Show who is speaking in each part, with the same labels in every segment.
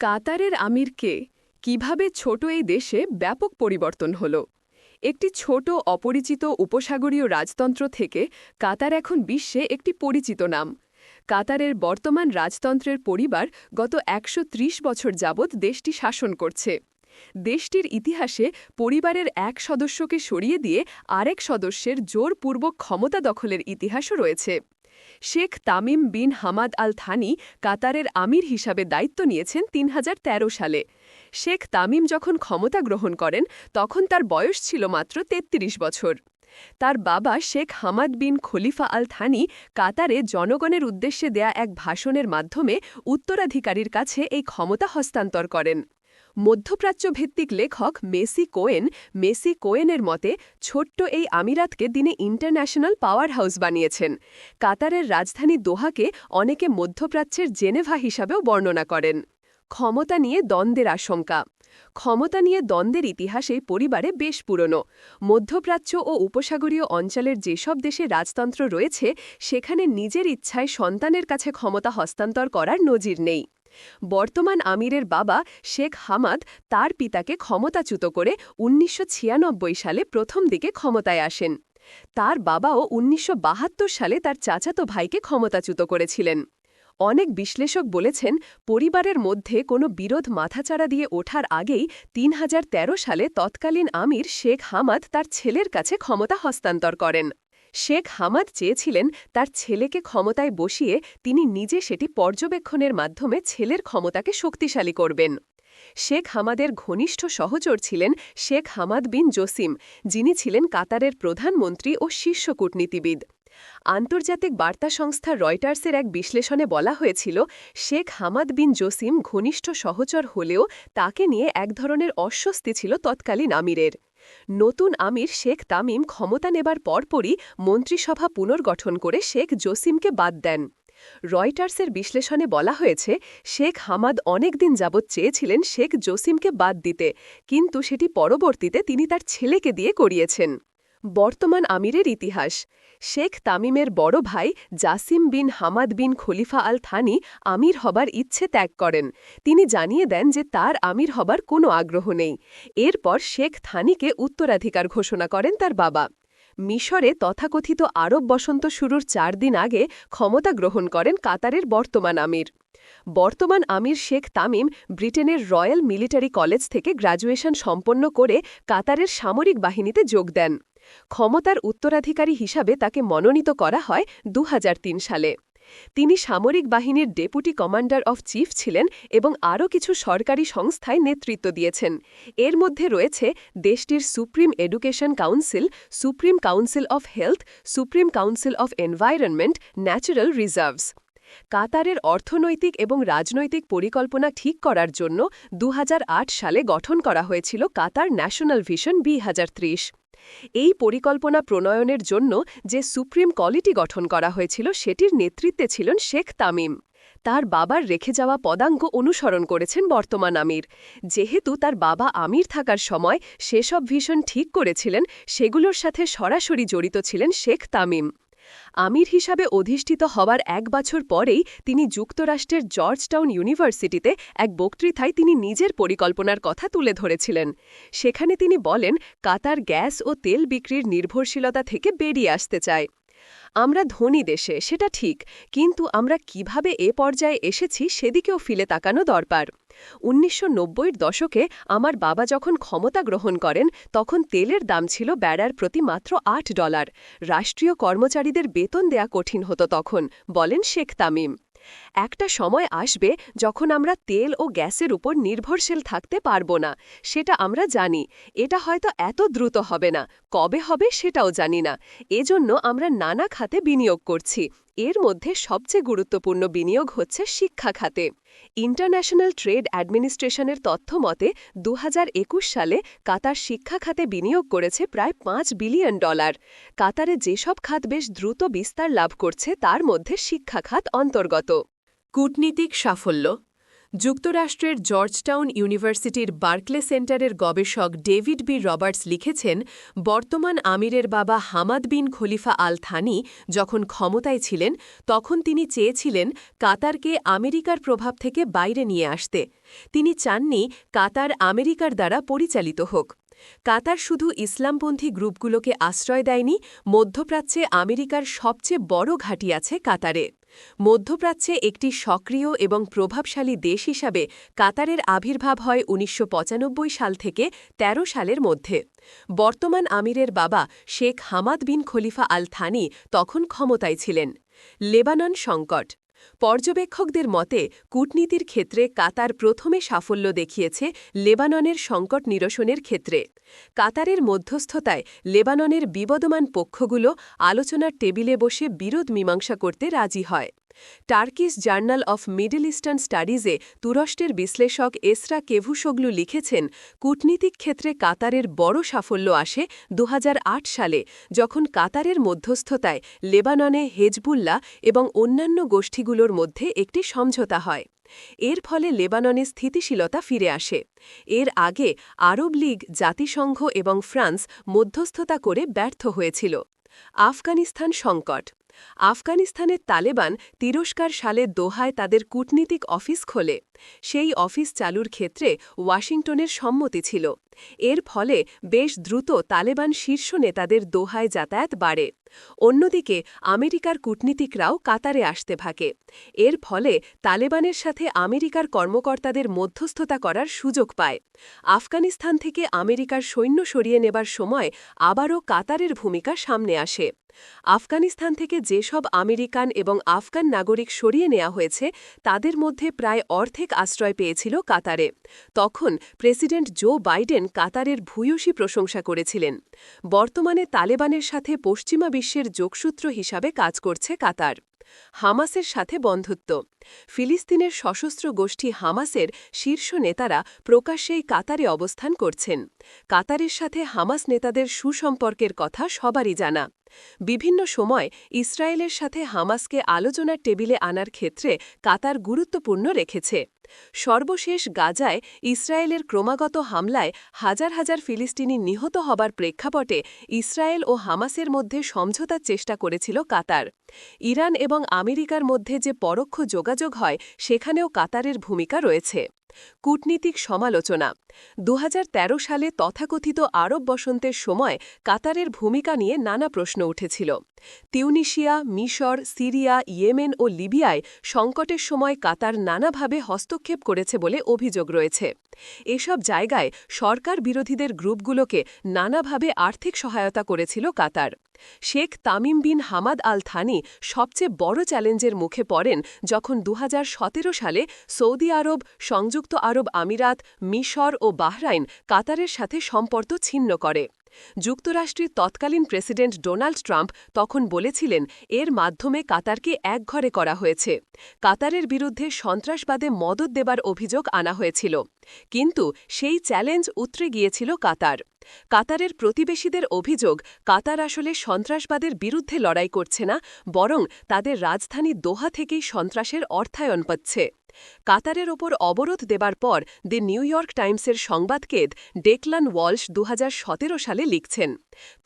Speaker 1: কাতারের আমিরকে কীভাবে ছোট এই দেশে ব্যাপক পরিবর্তন হল। একটি ছোট অপরিচিত উপসাগরীয় রাজতন্ত্র থেকে কাতার এখন বিশ্বে একটি পরিচিত নাম। কাতারের বর্তমান রাজতন্ত্রের পরিবার গত একশো ত্রিশ বছর যাবৎ দেশটি শাসন করছে। দেশটির ইতিহাসে পরিবারের এক সদস্যকে সরিয়ে দিয়ে আরেক সদস্যের জোরপূর্বক ক্ষমতা দখলের ইতিহাসও রয়েছে। Sheikh Tamim bin Hamad Al Thani কাতারের আমির হিসাবে দায়িত্ব নিয়েছেন তিন হাজার তেরো সালে। শেখ তামিম যখন ক্ষমতা গ্রহণ করেন, তখন তার বয়স ছিল মাত্র ৩৩ বছর। তার বাবা Sheikh Hamad bin Khalifa Al Thani কাতারে জনগণের উদ্দেশ্যে দেয়া এক ভাষণের মাধ্যমে উত্তরাধিকারীর কাছে এই ক্ষমতা হস্তান্তর করেন। মধ্যপ্রাচ্য ভিত্তিক লেখক মেসি কোয়েন, মেসি কোয়েনের মতে, ছোট্ট এই আমিরাতকে দিনে ইন্টারন্যাশনাল পাওয়ার হাউস বানিয়েছেন। কাতারের রাজধানী দোহাকে অনেকে মধ্যপ্রাচ্যের জেনেভা হিসাবেও বর্ণনা করেন। ক্ষমতা নিয়ে দ্বন্দ্বের আশঙ্কা। ক্ষমতা নিয়ে দ্বন্দ্বের ইতিহাস এই পরিবারে বেশ পুরনো। মধ্যপ্রাচ্য ও উপসাগরীয় অঞ্চলের যেসব দেশে রাজতন্ত্র রয়েছে, সেখানে নিজের ইচ্ছায় সন্তানের কাছে ক্ষমতা হস্তান্তর করার নজির নেই। বর্তমান আমিরের বাবা শেখ হামাদ তার পিতাকে ক্ষমতাচ্যুত করে উনিশশো ছিয়ানব্বই সালে প্রথম দিকে ক্ষমতায় আসেন। তার বাবাও উনিশশো বাহাত্তর সালে তার চাচাতো ভাইকে ক্ষমতাচ্যুত করেছিলেন। অনেক বিশ্লেষক বলেছেন, পরিবারের মধ্যে কোনো বিরোধ মাথাচাড়া দিয়ে ওঠার আগেই তিন হাজার তেরো সালে তৎকালীন আমির শেখ হামাদ তার ছেলের কাছে ক্ষমতা হস্তান্তর করেন। শেখ হামাদ চেয়েছিলেন তার ছেলেকে ক্ষমতায় বসিয়ে তিনি নিজে সেটি পর্যবেক্ষণের মাধ্যমে ছেলের ক্ষমতাকে শক্তিশালী করবেন। শেখ হামাদের ঘনিষ্ঠ সহচর ছিলেন শেখ হামাদ বিন জসিম, যিনি ছিলেন কাতারের প্রধানমন্ত্রী ও শীর্ষ কূটনীতিবিদ। আন্তর্জাতিক বার্তা সংস্থা রয়টার্সের এক বিশ্লেষণে বলা হয়েছিল, শেখ হামাদ বিন জসিম ঘনিষ্ঠ সহচর হলেও তাকে নিয়ে এক ধরনের অস্বস্তি ছিল তৎকালীন আমিরের। নতুন আমির শেখ তামিম ক্ষমতা নেবার পরপরই মন্ত্রিসভা পুনর্গঠন করে শেখ জসিমকে বাদ দেন। রয়টার্সের বিশ্লেষণে বলা হয়েছে, শেখ হামাদ অনেকদিন যাবৎ চেয়েছিলেন শেখ জসিমকে বাদ দিতে, কিন্তু সেটি পরবর্তীতে তিনি তার ছেলেকে দিয়ে করিয়েছেন। বর্তমান আমিরের ইতিহাস। শেখ তামিমের বড় ভাই Jassim bin Hamad bin Khalifa Al Thani আমির হবার ইচ্ছে ত্যাগ করেন। তিনি জানিয়ে দেন যে তার আমির হবার কোনো আগ্রহ নেই। এরপর শেখ থানিকে উত্তরাধিকার ঘোষণা করেন তার বাবা। মিশরে তথাকথিত আরব বসন্ত শুরুর চার দিন আগে ক্ষমতা গ্রহণ করেন কাতারের বর্তমান আমির। বর্তমান আমির শেখ তামিম ব্রিটেনের রয়্যাল মিলিটারি কলেজ থেকে গ্র্যাজুয়েশন সম্পন্ন করে কাতারের সামরিক বাহিনীতে যোগ দেন। ক্ষমতার উত্তরাধিকারী হিসাবে তাকে মনোনীত করা হয় দু হাজার তিন সালে। তিনি সামরিক বাহিনীর ডেপুটি কমান্ডার অফ চিফ ছিলেন এবং আরও কিছু সরকারি সংস্থায় নেতৃত্ব দিয়েছেন। এর মধ্যে রয়েছে দেশটির supreme education council, supreme council of health, supreme council of environment, natural reserves. কাতারের অর্থনৈতিক এবং রাজনৈতিক পরিকল্পনা ঠিক করার জন্য দুহাজার আট সালে গঠন করা হয়েছিল কাতার ন্যাশনাল ভিশন বি এই পরিকল্পনা প্রণয়নের জন্য যে সুপ্রিম কলিটি গঠন করা হয়েছিল সেটির নেতৃত্বে ছিলেন শেখ তামিম। তার বাবার রেখে যাওয়া পদাঙ্ক অনুসরণ করেছেন বর্তমান আমির। যেহেতু তার বাবা আমির থাকার সময় সেসব ভীষণ ঠিক করেছিলেন, সেগুলোর সাথে সরাসরি জড়িত ছিলেন শেখ তামিম। আমির হিসাবে অধিষ্ঠিত হওয়ার এক বছর পরেই তিনি যুক্তরাষ্ট্রের জর্জটাউন ইউনিভার্সিটিতে এক বক্তৃতায় তিনি নিজের পরিকল্পনার কথা তুলে ধরেছিলেন। সেখানে তিনি বলেন, কাতার গ্যাস ও তেল বিক্রির নির্ভরশীলতা থেকে বেরিয়ে আসতে চায়। আমরা ধনী দেশে, সেটা ঠিক, কিন্তু আমরা কীভাবে এ পর্যায়ে এসেছি সেদিকেও ফিলে তাকানো দরকার। উনিশশো দশকে আমার বাবা যখন ক্ষমতা গ্রহণ করেন, তখন তেলের দাম ছিল বেড়ার প্রতি মাত্র আট ডলার। রাষ্ট্রীয় কর্মচারীদের বেতন দেয়া কঠিন হতো তখন, বলেন শেখ তামিম। একটা সময় আসবে যখন আমরা তেল ও গ্যাসের উপর নির্ভরশীল থাকতে পারব না, সেটা আমরা জানি। এটা হয়তো এত দ্রুত হবে না, কবে হবে সেটাও জানি না। এজন্য আমরা নানা খাতে বিনিয়োগ করছি। এর মধ্যে সবচেয়ে গুরুত্বপূর্ণ বিনিয়োগ হচ্ছে শিক্ষা খাতে। ইন্টারন্যাশনাল ট্রেড অ্যাডমিনিস্ট্রেশনের তথ্য মতে দু সালে কাতার শিক্ষা খাতে বিনিয়োগ করেছে প্রায় পাঁচ বিলিয়ন ডলার। কাতারে যেসব খাত বেশ দ্রুত বিস্তার লাভ করছে, তার মধ্যে শিক্ষা খাত অন্তর্গত। কূটনীতিক সাফল্য যুক্তরাষ্ট্রের জর্জটাউন ইউনিভার্সিটির বার্কলে সেন্টারের গবেষক ডেভিড বি রবার্টস লিখেছেন, বর্তমান আমিরের বাবা Hamad bin Khalifa Al Thani যখন ক্ষমতায় ছিলেন, তখন তিনি চেয়েছিলেন কাতারকে আমেরিকার প্রভাব থেকে বাইরে নিয়ে আসতে। তিনি চাননি কাতার আমেরিকার দ্বারা পরিচালিত হোক। কাতার শুধু ইসলামপন্থী গ্রুপগুলোকে আশ্রয় দেয়নি, মধ্যপ্রাচ্যে আমেরিকার সবচেয়ে বড় ঘাঁটি আছে কাতারে। মধ্যপ্রাচ্যে একটি সক্রিয় এবং প্রভাবশালী দেশ হিসাবে কাতারের আবির্ভাব হয় উনিশশো পঁচানব্বই সাল থেকে ১৩ সালের মধ্যে। বর্তমান আমিরের বাবা Sheikh Hamad bin Khalifa Al Thani তখন ক্ষমতায় ছিলেন। লেবানন সংকট পর্যবেক্ষকদের মতে, কূটনীতির ক্ষেত্রে কাতার প্রথমে সাফল্য দেখিয়েছে লেবাননের সংকট নিরসনের ক্ষেত্রে। কাতারের মধ্যস্থতায় লেবাননের বিবদমান পক্ষগুলো আলোচনার টেবিলে বসে বিরোধ মীমাংসা করতে রাজি হয়। Turkish journal of middle eastern স্টাডিজে তুরস্কের বিশ্লেষক এসরা কেভুসোগলু লিখেছেন, কূটনীতিক ক্ষেত্রে কাতারের বড় সাফল্য আসে দু হাজার আট সালে, যখন কাতারের মধ্যস্থতায় লেবাননে হেজবুল্লাহ এবং অন্যান্য গোষ্ঠীগুলোর মধ্যে একটি সমঝোতা হয়। এর ফলে লেবাননে স্থিতিশীলতা ফিরে আসে। এর আগে আরব লীগ, জাতিসংঘ এবং ফ্রান্স মধ্যস্থতা করে ব্যর্থ হয়েছিল। আফগানিস্তান সংকট আফগানিস্তানের তালেবান তিরস্কার সালে দোহায় তাদের কূটনীতিক অফিস খোলে। সেই অফিস চালুর ক্ষেত্রে ওয়াশিংটনের সম্মতি ছিল। এর ফলে বেশ দ্রুত তালেবান শীর্ষ নেতাদের দোহায় যাতায়াত বাড়ে। অন্যদিকে আমেরিকার কূটনীতিকরাও কাতারে আসতে থাকে। এর ফলে তালেবানের সাথে আমেরিকার কর্মকর্তাদের মধ্যস্থতা করার সুযোগ পায়। আফগানিস্তান থেকে আমেরিকার সৈন্য সরিয়ে নেবার সময় আবারও কাতারের ভূমিকা সামনে আসে। আফগানিস্তান থেকে যেসব আমেরিকান এবং আফগান নাগরিক সরিয়ে নেওয়া হয়েছে, তাদের মধ্যে প্রায় অর্ধেক আশ্রয় পেয়েছিল কাতারে। তখন প্রেসিডেন্ট জো বাইডেন কাতারের ভূয়সী প্রশংসা করেছিলেন। বর্তমানে তালেবানের সাথে পশ্চিমা বিশ্বের যোগসূত্র হিসাবে কাজ করছে কাতার। হামাসের সাথে বন্ধুত্ব। ফিলিস্তিনের সশস্ত্র গোষ্ঠী হামাসের শীর্ষ নেতারা প্রকাশ্যেই কাতারে অবস্থান করছেন। কাতারের সাথে হামাস নেতাদের সুসম্পর্কের কথা সবারই জানা। বিভিন্ন সময় ইসরায়েলের সাথে হামাসকে আলোচনার টেবিলে আনার ক্ষেত্রে কাতার গুরুত্বপূর্ণ রেখেছে। সর্বশেষ গাজায় ইসরায়েলের ক্রমাগত হামলায় হাজার হাজার ফিলিস্তিনি নিহত হবার প্রেক্ষাপটে ইসরায়েল ও হামাসের মধ্যে সমঝোতার চেষ্টা করেছিল কাতার। ইরান এবং আমেরিকার মধ্যে যে পরোক্ষ যোগাযোগ হয়, সেখানেও কাতারের ভূমিকা রয়েছে। কূটনীতিক সমালোচনা। দু হাজার তেরো সালে তথাকথিত আরব বসন্তের সময় কাতারের ভূমিকা নিয়ে নানা প্রশ্ন উঠেছিল। তিউনিশিয়া, মিশর, সিরিয়া, ইয়েমেন ও লিবিয়ায় সংকটের সময় কাতার নানাভাবে হস্তক্ষেপ করেছে বলে অভিযোগ রয়েছে। এসব জায়গায় সরকার বিরোধীদের গ্রুপগুলোকে নানাভাবে আর্থিক সহায়তা করেছিল Qatar. Sheikh Tamim bin Hamad Al Thani সবচেয়ে বড় চ্যালেঞ্জের মুখে পড়েন যখন দু হাজার সতেরো সালে সৌদি আরব, সংযুক্ত আরব আমিরাত, মিশর ও বাহরাইন কাতারের সাথে সম্পর্ক ছিন্ন করে। যুক্তরাষ্ট্রের তৎকালীন প্রেসিডেন্ট ডোনাল্ড ট্রাম্প তখন বলেছিলেন, এর মাধ্যমে কাতারকে একঘরে করা হয়েছে। কাতারের বিরুদ্ধে সন্ত্রাসবাদে মদত দেবার অভিযোগ আনা হয়েছিল। কিন্তু সেই চ্যালেঞ্জ উতরে গিয়েছিল কাতার। কাতারের প্রতিবেশীদের অভিযোগ, কাতার আসলে সন্ত্রাসবাদের বিরুদ্ধে লড়াই করছে না, বরং তাদের রাজধানী দোহা থেকেই সন্ত্রাসের অর্থায়ন পাচ্ছে। কাতারের ওপর অবরোধ দেবার পর দি নিউ ইয়র্ক টাইমসের সংবাদকেদ ডেকলান ওয়ালশ দু হাজার সতেরো সালে লিখছেন,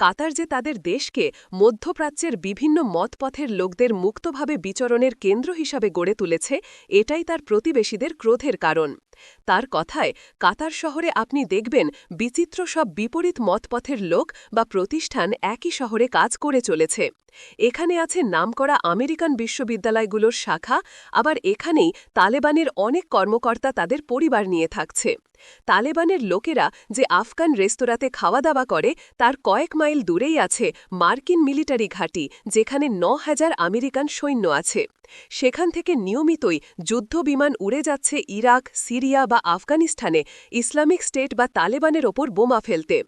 Speaker 1: কাতার যে তাদের দেশকে মধ্যপ্রাচ্যের বিভিন্ন মতপথের লোকদের মুক্তভাবে বিচরণের কেন্দ্র হিসাবে গড়ে তুলেছে, এটাই তার প্রতিবেশীদের ক্রোধের কারণ। তার কথায় কাতার শহরে আপনি দেখবেন বিচিত্র সব বিপরীত মতপথের লোক বা প্রতিষ্ঠান একই শহরে কাজ করে চলেছে। এখানে আছে নামকরা আমেরিকান বিশ্ববিদ্যালয়গুলোর শাখা, আবার এখানেই তালেবানের অনেক কর্মকর্তা তাদের পরিবার নিয়ে থাকছে। তালেবানের লোকেরা যে আফগান রেস্তোরাঁতে খাওয়া দাওয়া করে, তার কয়েক মাইল দূরেই আছে মার্কিন মিলিটারি ঘাঁটি, যেখানে ন হাজার আমেরিকান সৈন্য আছে। সেখান থেকে নিয়মিতই যুদ্ধবিমান উড়ে যাচ্ছে ইরাক, সিরিয়া বা আফগানিস্তানে ইসলামিক স্টেট বা তালেবানের ওপর বোমা ফেলতে।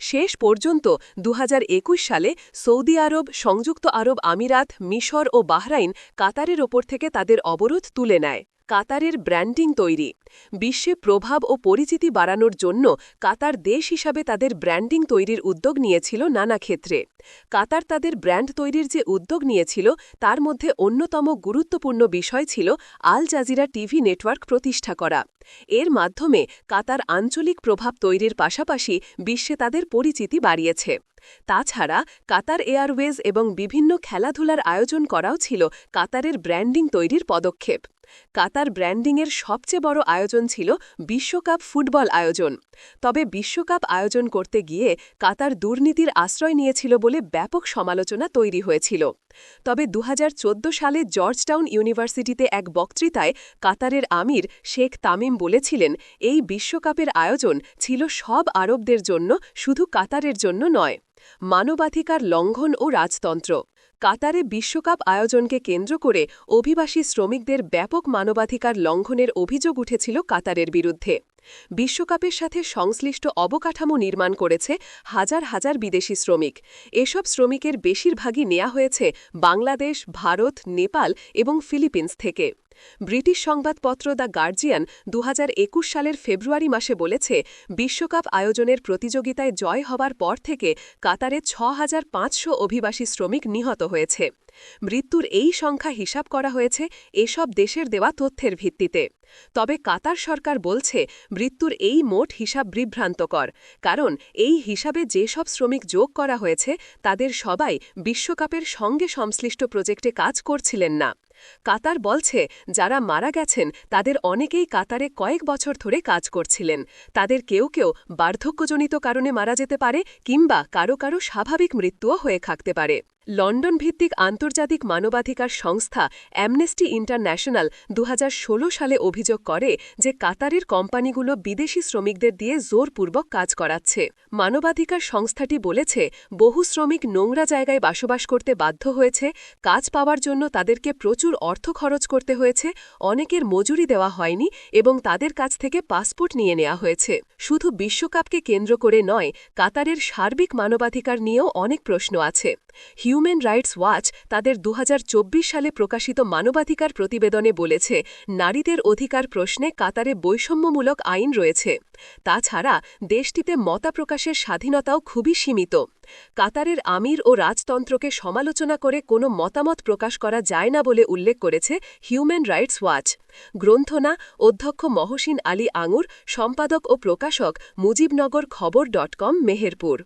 Speaker 1: শেষ পর্যন্ত দু হাজার একুশ সালে সৌদি আরব, সংযুক্ত আরব আমিরাত, মিশর ও বাহরাইন কাতারের ওপর থেকে তাদের অবরোধ তুলে নেয়।
Speaker 2: কাতারের ব্র্যান্ডিং তৈরি। বিশ্বে প্রভাব ও পরিচিতি বাড়ানোর জন্য কাতার দেশ হিসাবে তাদের ব্র্যান্ডিং তৈরির উদ্যোগ নিয়েছিল নানা ক্ষেত্রে। কাতার তাদের ব্র্যান্ড তৈরির যে উদ্যোগ নিয়েছিল, তার মধ্যে অন্যতম গুরুত্বপূর্ণ বিষয় ছিল আল জাজিরা টিভি নেটওয়ার্ক প্রতিষ্ঠা করা। এর মাধ্যমে কাতার আঞ্চলিক প্রভাব তৈরির পাশাপাশি বিশ্বে তাদের পরিচিতি বাড়িয়েছে। তাছাড়া কাতার এয়ারওয়েজ এবং বিভিন্ন খেলাধুলার আয়োজন করাও ছিল কাতারের ব্র্যান্ডিং তৈরির পদক্ষেপ। কাতার ব্র্যান্ডিংয়ের সবচেয়ে বড় আয়োজন ছিল বিশ্বকাপ ফুটবল আয়োজন। তবে বিশ্বকাপ আয়োজন করতে গিয়ে কাতার দুর্নীতির আশ্রয় নিয়েছিল বলে ব্যাপক সমালোচনা তৈরি হয়েছিল। তবে দু হাজার চোদ্দ সালে জর্জটাউন ইউনিভার্সিটিতে এক বক্তৃতায় কাতারের আমির শেখ তামিম বলেছিলেন, এই বিশ্বকাপের আয়োজন ছিল সব আরবদের জন্য, শুধু কাতারের জন্য নয়। মানবাধিকার লঙ্ঘন ও রাজতন্ত্র। কাতারে বিশ্বকাপ আয়োজনকে কেন্দ্র করে অভিবাসী শ্রমিকদের ব্যাপক মানবাধিকার লঙ্ঘনের অভিযোগ উঠেছিল কাতারের বিরুদ্ধে। বিশ্বকাপের সাথে সংশ্লিষ্ট অবকাঠামো নির্মাণ করেছে হাজার হাজার বিদেশি শ্রমিক। এসব শ্রমিকের বেশিরভাগই নেয়া হয়েছে বাংলাদেশ, ভারত, নেপাল এবং ফিলিপিন্স থেকে। ব্রিটিশ সংবাদপত্র দ্য গার্জিয়ান দু হাজার একুশ সালের ফেব্রুয়ারি মাসে বলেছে, বিশ্বকাপ আয়োজনের প্রতিযোগিতায় জয় হবার পর থেকে কাতারে ছ অভিবাসী শ্রমিক নিহত হয়েছে। মৃত্যুর এই সংখ্যা হিসাব করা হয়েছে এসব দেশের দেওয়া তথ্যের ভিত্তিতে। তবে কাতার সরকার বলছে, মৃত্যুর এই মোট হিসাব বিভ্রান্তকর, কারণ এই হিসাবে যেসব শ্রমিক যোগ করা হয়েছে, তাদের সবাই বিশ্বকাপের সঙ্গে সংশ্লিষ্ট প্রজেক্টে কাজ করছিলেন না। কাতার বলছে, যারা মারা গেছেন, তাদের অনেকেই কাতারে কয়েক বছর ধরে কাজ করছিলেন। তাদের কেউ কেউ বার্ধক্যজনিত কারণে মারা যেতে পারে কিংবা কারও কারও স্বাভাবিক মৃত্যুও হয়ে থাকতে পারে। লন্ডন ভিত্তিক আন্তর্জাতিক মানবাধিকার সংস্থা অ্যামনেস্টি ইন্টারন্যাশনাল দু হাজার ষোলো সালে অভিযোগ করে যে কাতারের কোম্পানিগুলো বিদেশি শ্রমিকদের দিয়ে জোরপূর্বক কাজ করাচ্ছে। মানবাধিকার সংস্থাটি বলেছে, বহু শ্রমিক নোংরা জায়গায় বসবাস করতে বাধ্য হয়েছে, কাজ পাওয়ার জন্য তাদেরকে প্রচুর অর্থ খরচ করতে হয়েছে, অনেকের মজুরি দেওয়া হয়নি এবং তাদের কাছ থেকে পাসপোর্ট নিয়ে নেওয়া হয়েছে। শুধু বিশ্বকাপকে কেন্দ্র করে নয়, কাতারের সার্বিক মানবাধিকার নিয়েও অনেক প্রশ্ন আছে। হিউম্যান রাইটস ওয়াচ তাদের দু হাজার চব্বিশ সালে প্রকাশিত মানবাধিকার প্রতিবেদনে বলেছে, নারীদের অধিকার প্রশ্নে কাতারে বৈষম্যমূলক আইন রয়েছে। তাছাড়া, দেশটিতে মতা প্রকাশের স্বাধীনতাও খুবই সীমিত। কাতারের আমির ও রাজতন্ত্রকে সমালোচনা করে কোনো মতামত প্রকাশ করা যায় না বলে উল্লেখ করেছে হিউম্যান রাইটস ওয়াচ। গ্রন্থনা অধ্যক্ষ মহসিন আলী আঙুর, সম্পাদক ও প্রকাশক মুজিবনগর খবর ডট কম, মেহেরপুর।